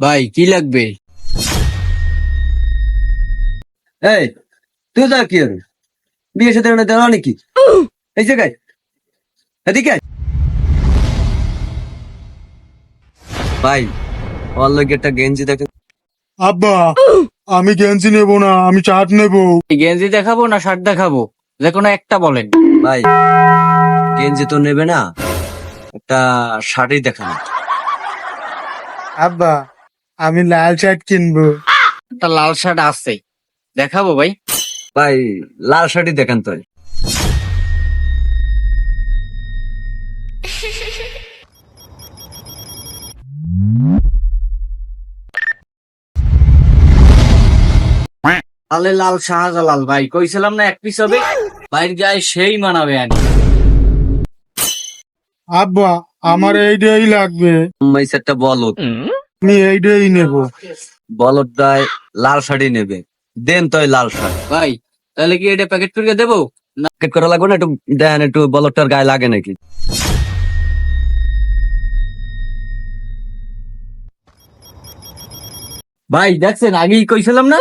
ভাই কি লাগবে? এই তুই যা কি হবে বিয়ে সাথে দেওয়া নাকি? এই জায়গায় এদিকে ভাই ওর লগে একটা গেঞ্জি দেখে আব্বা আমি গেঞ্জি নেব না আমি চাট নেব। গেঞ্জি দেখাবো না শার্ট দেখাবো? যে কোনো একটা বলেন। ভাই গেঞ্জি তো নেবে না একটা শাড়ি দেখানো। আব্বা আমি লাল শার্ট কিনবো। একটা লাল শার্ট আছে। দেখাবো ভাই। ভাই লাল শাড়ি দেখান তো। তাহলে লাল শাহজালাল ভাই কইছিলাম না এক পিস হবে? ভাইয়ের গায়ে সেই মানাবে আনি। আব্বা আমার এইটাই লাগবে। একটা বলত আমি এইটাই নেব। বলদটায় লাল শাড়ি নেবে। দেন তো লাল শাড়ি। ভাই তাহলে কি এটা প্যাকেট করে দেবো? প্যাকেট করা লাগবে না? একটু দেন একটু বলদটার গায়ে লাগে নাকি? ভাই দেখছেন আগেই কইছিলাম না?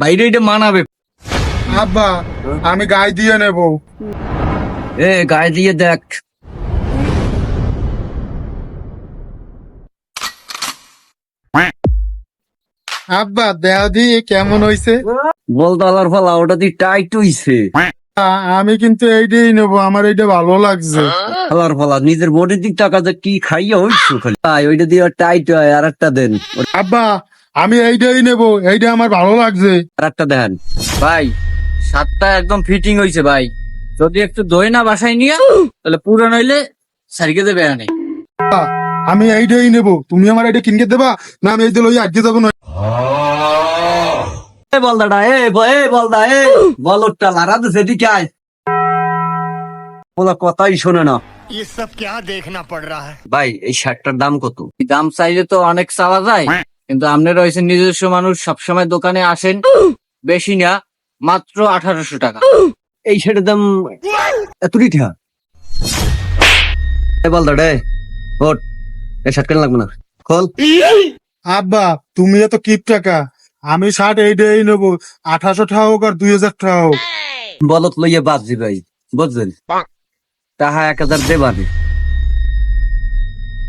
বাইরে এটা মানাবে। আব্বা আমি গায়ে দিয়ে নেব। এ গায়ে দিয়ে দেখ। আব্বা দেহ দিয়ে কেমন হইছে? বলদালার ফলা ওটা দিয়ে টাইট হইছে। আমি কিন্তু এইটাই নেব আমার এইটা ভালো লাগছে। ফলার ফলা নিজের বডির দিক টাকাতে কি খাইয়া হইছো খালি? ভাই ওইটা দিয়ে টাইট হয় আর একটা দেন। আব্বা আমি এইটাই নেব এইটা আমার ভালো লাগছে। আর একটা দেন। ভাই শার্টটা একদম ফিটিং হইছে ভাই। যদি একটু দই না বাসায় নিয়ে তাহলে পুরো নইলে সারিকে দেবে আমি এইটাই নেব তুমি আমার এটা কিনকে দেবা? না আমি এইটা লই আজকে যাব না এ বলদাটা এ ব- এ বলদা এ বলদটা লারা দিছে এদিকে আয় বলা কথাই শোনে না ये सब क्या देखना पड़ रहा है ভাই এই শার্টটার দাম কত দাম চাইলে তো অনেক চাওয়া যায় কিন্তু আপনি রয়েছেন নিজস্ব মানুষ সবসময় দোকানে আসেন বেশি না মাত্র আঠারোশো টাকা এই শার্টের দাম এত রিঠা এ বলদাটা এ ওট এই শার্ট কেন লাগবে না খোল আব্বা তুমি এত কিপ টাকা আমি ষাট এইটাই নেব। আঠাশো টাকা হোক আর দুই হাজার টাকা হোক। বলত লইয়া বাঁচছি ভাই বুঝলেন তাহা এক হাজার দেবানে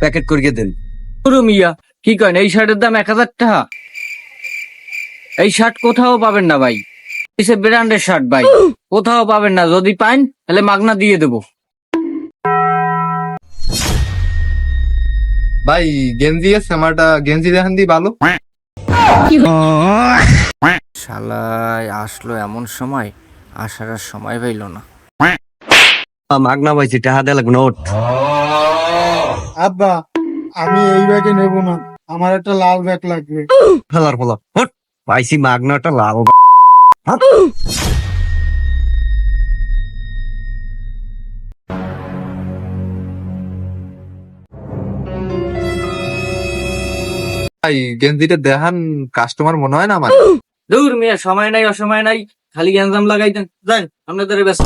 প্যাকেট করিয়ে দেন। পুরো মিয়া কি করেন এই শার্টের দাম এক হাজার টাকা? এই শার্ট কোথাও পাবেন না ভাই। এসে ব্র্যান্ডের শার্ট ভাই কোথাও পাবেন না। যদি পাইন তাহলে মাগনা দিয়ে দেবো। ভাই গেঞ্জি আছে আমারটা গেঞ্জি দেখান দি ভালো। শালায় আসলো এমন সময় আসার আর সময় পাইল না। মাগনা পাইছি টাহা দেয়া লাগবে না আব্বা আমি এই ব্যাগে নেব না। আমার একটা লাল ব্যাগ লাগবে। ফেলার ফলা পাইছি মাগনাটা লাল ভাই গেঞ্জিটা দেখান কাস্টমার মনে হয় না আমার। দূর মিয়া সময় নাই অসময় নাই খালি গ্যাঞ্জাম লাগাই দেন যান আপনাদের ব্যস্ত।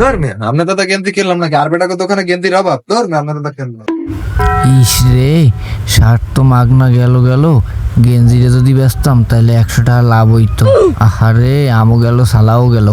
ধর মেয়ে আপনার দাদা গেঞ্জি কিনলাম নাকি? আর বেটাকে দোকানে গেঞ্জির অভাব। ধর মেয়ে আপনার দাদা কিনলাম। ইস রে শার্ট তো মাগনা গেল গেল। গেঞ্জিরে যদি বেচতাম তাহলে একশো টাকা লাভ হইতো। আহারে আমও গেল সালাও গেল।